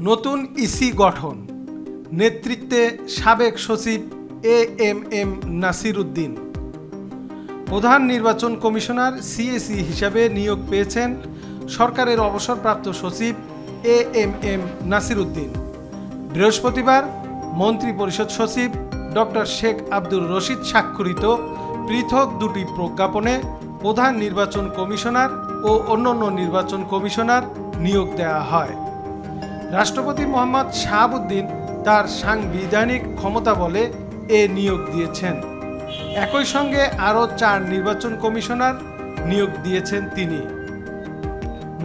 নতুন ইসি গঠন। নেতৃত্বে সাবেক সচিব A M M Nasir Uddin প্রধান নির্বাচন কমিশনার সিএসি হিসাবে নিয়োগ পেয়েছেন সরকারের অবসরপ্রাপ্ত সচিব A M M Nasir Uddin বৃহস্পতিবার মন্ত্রী পরিষদ সচিব ডক্টর শেখ আব্দুর রশিদ স্বাক্ষরিত পৃথক দুটি প্রজ্ঞাপনে প্রধান নির্বাচন কমিশনার ও অন্যান্য নির্বাচন কমিশনার নিয়োগ দেওয়া হয়। রাষ্ট্রপতি মোহাম্মদ শাহাবুদ্দিন তার সাংবিধানিক ক্ষমতা বলে এ নিয়োগ দিয়েছেন। একই সঙ্গে আরও চার নির্বাচন কমিশনার নিয়োগ দিয়েছেন তিনি।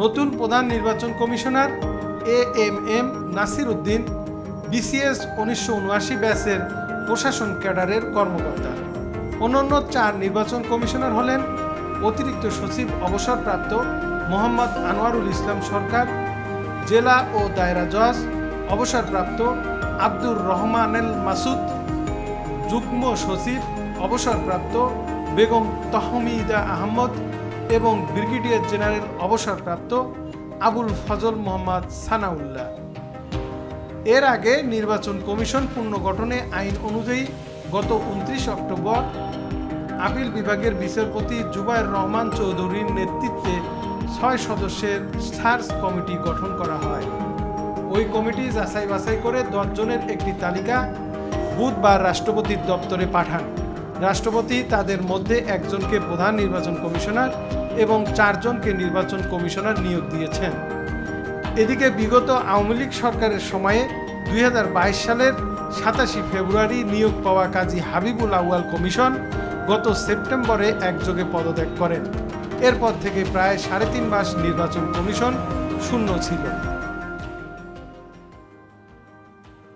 নতুন প্রধান নির্বাচন commissioner A M M Nasir Uddin BCS উনিশশো উনআশি ব্যাচের প্রশাসন ক্যাডারের কর্মকর্তা। অন্যান্য চার নির্বাচন কমিশনার হলেন অতিরিক্ত সচিব অবসরপ্রাপ্ত মোহাম্মদ আনোয়ারুল ইসলাম সরকার জেলা ও দায়রা জজ, অবসরপ্রাপ্ত আব্দুর রহমানেল মাসুদ, যুগ্ম সচিব, অবসরপ্রাপ্ত বেগম তহমিদা আহমদ এবং ব্রিগেডিয়ার জেনারেল অবসরপ্রাপ্ত আবুল ফজল মোহাম্মদ সানাউল্লাহ। এর আগে নির্বাচন কমিশন পুনর্গঠনে আইন অনুযায়ী গত উনত্রিশ অক্টোবর আপিল বিভাগের বিচারপতি জুবায়ের রহমান চৌধুরীর নেতৃত্বে ছয় সদস্যের সার্চ কমিটি গঠন করা হয়। ওই কমিটি যাচাই বাছাই করে দশজনের একটি তালিকা বুধবার রাষ্ট্রপতির দপ্তরে পাঠান। রাষ্ট্রপতি তাদের মধ্যে একজনকে প্রধান নির্বাচন কমিশনার এবং চারজনকে নির্বাচন কমিশনার নিয়োগ দিয়েছেন। এদিকে বিগত আওয়ামী লীগ সরকারের সময়ে দুই হাজার বাইশ সালের সাতাশি ফেব্রুয়ারি নিয়োগ পাওয়া কাজী হাবিবুল আউয়াল কমিশন গত সেপ্টেম্বরে একযোগে পদত্যাগ করেন। এরপর থেকে প্রায় সাড়ে তিন মাস নির্বাচন কমিশন শূন্য ছিল।